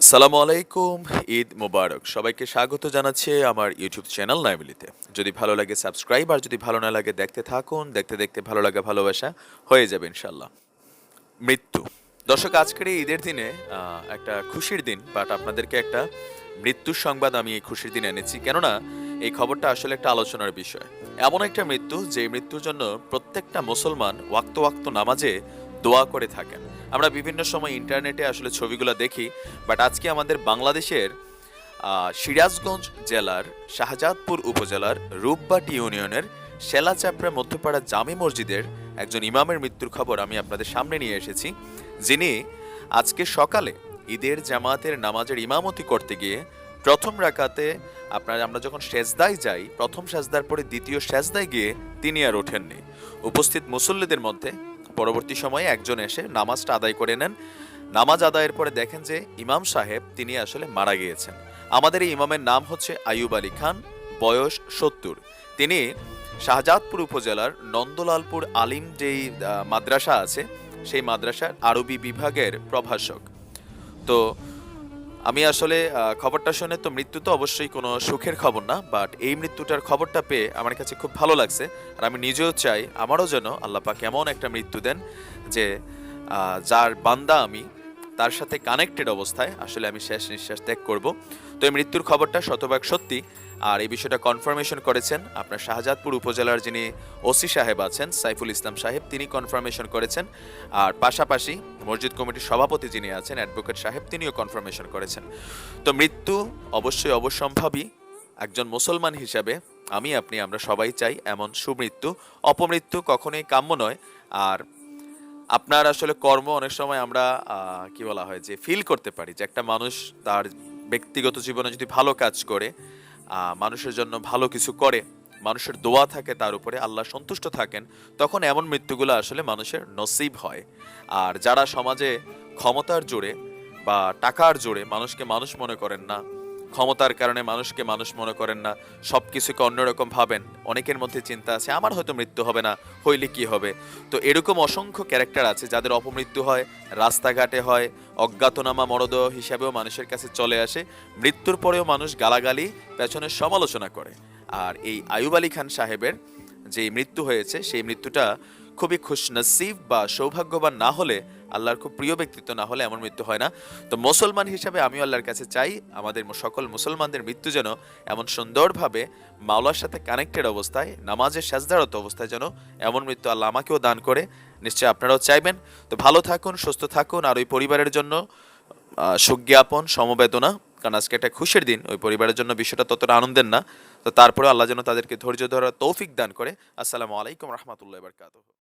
আসসালামু আলাইকুম, ঈদ মোবারক। সবাইকে স্বাগত জানাচ্ছি আমার ইউটিউব চ্যানেল নাইমিলিতে। যদি ভালো লাগে সাবস্ক্রাইব, আর যদি ভালো না লাগে দেখতে থাকুন, দেখতে দেখতে ভালো লাগা ভালোবাসা হয়ে যাবে ইনশাল্লাহ মৃত্যু। দর্শক, আজকের এই ঈদের দিনে একটা খুশির দিন বাট আপনাদেরকে একটা মৃত্যুর সংবাদ আমি এই খুশির দিনে এনেছি। কেননা, এই খবরটা আসলে একটা আলোচনার বিষয়। এমন একটা মৃত্যু, যে মৃত্যুর জন্য প্রত্যেকটা মুসলমান ওয়াক্ত ওয়াক্ত নামাজে দোয়া করে থাকেন। আমরা বিভিন্ন সময় ইন্টারনেটে আসলে ছবিগুলো দেখি বাট আজকে আমাদের বাংলাদেশের সিরাজগঞ্জ জেলার, শাহজাদপুর উপজেলার, রূপবাটি ইউনিয়নের, শেলাচাপড়া মধ্যপাড়া জামে মসজিদের একজন ইমামের মৃত্যুর খবর আমি আপনাদের সামনে নিয়ে এসেছি, যিনি আজকে সকালে ঈদের জামাতের নামাজের ইমামতি করতে গিয়ে প্রথম রাকাতে আপনার আমরা যখন সেজদায় যাই, প্রথম সেজদার পরে দ্বিতীয় সেজদায় গিয়ে তিনি আর ওঠেননি। উপস্থিত মুসল্লিদের মধ্যে পরবর্তী সময়ে একজন এসে নামাজটা আদায় করে নেন। নামাজ আদায়ের পরে দেখেন যে ইমাম সাহেব তিনি আসলে মারা গিয়েছেন। আমাদের এই ইমামের নাম হচ্ছে আয়ুব আলী খান, বয়স সত্তর। তিনি শাহজাদপুর উপজেলার নন্দলালপুর আলিম যেই মাদ্রাসা আছে, সেই মাদ্রাসার আরবি বিভাগের প্রভাষক। তো আমি আসলে খবরটা শুনে তো মৃত্যু তো অবশ্যই কোনো সুখের খবর না বাট এই মৃত্যুটার খবরটা পেয়ে আমার কাছে খুব ভালো লাগছে। আর আমি নিজেও চাই, আমারও যেন আল্লাপাক এমন একটা মৃত্যু দেন যে যার বান্দা আমি তার সাথে কানেক্টেড অবস্থায়। আসলে আমি শেষ নিঃশ্বাস ত্যাগ করব। তো এই মৃত্যুর খবরটা শতভাগ সত্যি। আর এই বিষয়টা কনফার্মেশন করেছেন আপনার শাহজাদপুর উপজেলার যিনি ওসি সাহেব আছেন, সাইফুল ইসলাম সাহেব, তিনি কনফার্মেশন করেছেন। আর পাশাপাশি মসজিদ কমিটির সভাপতি যিনি আছেন অ্যাডভোকেট সাহেব, তিনিও কনফার্মেশন করেছেন। তো মৃত্যু অবশ্যই অবশ্যম্ভাবী। একজন মুসলমান হিসাবে আমি, আপনি, আমরা সবাই চাই এমন সুমৃত্যু। অপমৃত্যু কখনোই কাম্য নয়। আর আপনার আসলে কর্ম অনেক সময় আমরা কি বলা হয় যে ফিল করতে পারি যে, একটা মানুষ তার ব্যক্তিগত জীবনে যদি ভালো কাজ করে মানুষের জন্য ভালো কিছু করে, মানুষের দোয়া থাকে তার উপরে, আল্লাহ সন্তুষ্ট থাকেন, তখন এমন মৃত্যুগুলো আসলে মানুষের নসিব হয়। আর যারা সমাজে ক্ষমতার জোরে বা টাকার জোরে মানুষকে মানুষ মনে করেন না ক্ষমতার কারণে মানুষকে মানুষ মনে করেন না সব কিছুকে অন্যরকম ভাবেন। অনেকের মধ্যে চিন্তা আছে, আমার হয়তো মৃত্যু হবে না, হইলে কি হবে? তো এরকম অসংখ্য ক্যারেক্টার আছে যাদের অপমৃত্যু হয়, রাস্তাঘাটে হয়, অজ্ঞাতনামা মরদেহ হিসাবেও মানুষের কাছে চলে আসে, মৃত্যুর পরেও মানুষ গালাগালি, পেছনে সমালোচনা করে। আর এই আয়ুব আলী খান সাহেবের যে মৃত্যু হয়েছে, সেই মৃত্যুটা খুবই খুশনসিব বা সৌভাগ্যবান না হলে আল্লাহর খুব প্রিয় ব্যক্তিত্ব না হলে এমন মৃত্যু হয় না। তো মুসলমান হিসাবে আমিও আল্লাহর কাছে চাই আমাদের সকল মুসলমানদের মৃত্যু যেন এমন সুন্দরভাবে মাওলার সাথে কানেক্টেড অবস্থায় নামাজের সাজদারত অবস্থায় যেন এমন মৃত্যু আল্লাহ আমাকেও দান করে। নিশ্চয়ই আপনারাও চাইবেন। তো ভালো থাকুন সুস্থ থাকুন আর ওই পরিবারের জন্য আহ, সুজ্ঞাপন সমবেদনা কারণ আজকে একটা খুশির দিন ওই পরিবারের জন্য বিষয়টা ততটা আনন্দের না। তো তারপরে আল্লাহ যেন তাদেরকে ধৈর্য ধরার তৌফিক দান করে। আসসালামু আলাইকুম রহমতুল্লাহ বারকাতুহ।